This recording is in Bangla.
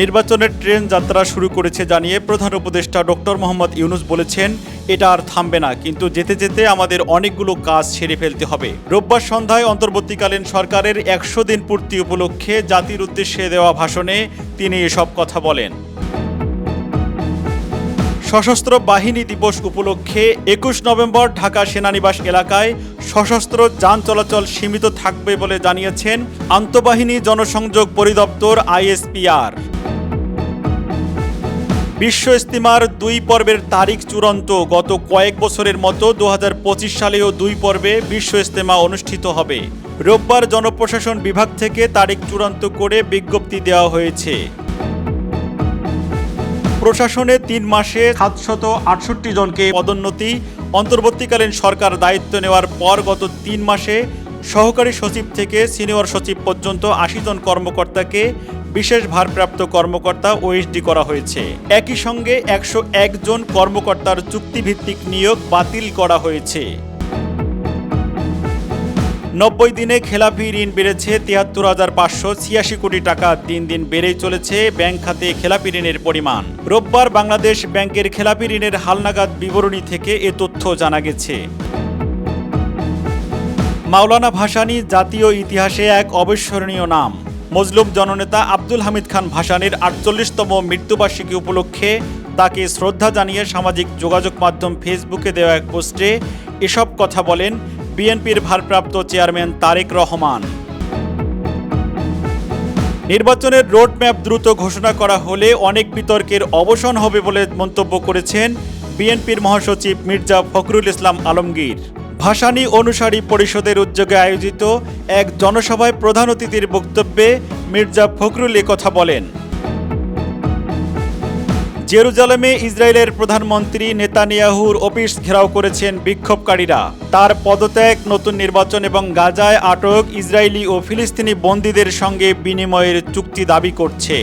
নির্বাচনের ট্রেন যাত্রা শুরু করেছে জানিয়ে প্রধান উপদেষ্টা ডক্টর মোহাম্মদ ইউনুস বলেছেন, এটা আর থামবে না, কিন্তু যেতে যেতে আমাদের অনেকগুলো কাজ সেরে ফেলতে হবে। রোববার সন্ধ্যায় অন্তর্বর্তীকালীন সরকারের একশো দিন পূর্তি উপলক্ষে জাতির উদ্দেশ্যে দেওয়া ভাষণে তিনি এসব কথা বলেন। সশস্ত্র বাহিনী দিবস উপলক্ষে একুশ নভেম্বর ঢাকা সেনানিবাস এলাকায় সশস্ত্র যান চলাচল সীমিত থাকবে বলে জানিয়েছেন আন্তঃবাহিনী জনসংযোগ পরিদপ্তর আইএসপিআর। বিশ্ব ইস্তিমার দুই পর্বের তারিখ চূড়ান্ত গত কয়েক বছরের মতো দু সালেও দুই পর্বে বিশ্ব ইস্তেমা অনুষ্ঠিত হবে। রোববার জনপ্রশাসন বিভাগ থেকে তারিখ চূড়ান্ত করে বিজ্ঞপ্তি দেওয়া হয়েছে। প্রশাসনে তিন মাসে সাতশত আটষট্টি জনকে পদোন্নতি, অন্তর্বর্তীকালীন সরকার দায়িত্ব নেওয়ার পর গত তিন মাসে সহকারী সচিব থেকে সিনিয়র সচিব পর্যন্ত আশি জন কর্মকর্তাকে বিশেষ ভারপ্রাপ্ত কর্মকর্তা ওএসডি করা হয়েছে। একই সঙ্গে একশো জন কর্মকর্তার চুক্তিভিত্তিক নিয়োগ বাতিল করা হয়েছে। নব্বই দিনে খেলাপি ঋণ বেড়েছে তিয়াত্তর হাজার পাঁচশো ছিয়াশি কোটি টাকা। দিন দিন বেড়েই চলেছে ব্যাংক খাতে খেলাপি ঋণের পরিমাণ। রোববার বাংলাদেশ ব্যাংকের খেলাপি ঋণের হালনাগাদ বিবরণী থেকে এ তথ্য জানা গেছে। মাওলানা ভাসানী জাতীয় ইতিহাসে এক অবিস্মরণীয় নাম। মজলুম জননেতা আব্দুল হামিদ খান ভাসানীর আটচল্লিশতম মৃত্যুবার্ষিকী উপলক্ষে তাকে শ্রদ্ধা জানিয়ে সামাজিক যোগাযোগ মাধ্যম ফেসবুকে দেওয়া এক পোস্টে এসব কথা বলেন বিএনপির ভারপ্রাপ্ত চেয়ারম্যান তারেক রহমান। নির্বাচনের রোডম্যাপ দ্রুত ঘোষণা করা হলে অনেক বিতর্কের অবসান হবে বলে মন্তব্য করেছেন বিএনপির মহাসচিব মির্জা ফখরুল ইসলাম আলমগীর। ভাসানী অনুসারী পরিষদের উদ্যোগে আয়োজিত এক জনসভায় প্রধান অতিথির বক্তব্যে মির্জা ফখরুল কথা বলেন। জেরুজালেমে ইসরায়েলের প্রধানমন্ত্রী নেতানিয়াহুর অফিস ঘেরাও করেছেন বিক্ষোভকারীরা। তার পদত্যাগ, নতুন নির্বাচন এবং গাজায় আটক ইসরায়েলি ও ফিলিস্তিনি বন্দীদের সঙ্গে বিনিময়ের চুক্তি দাবি করছে।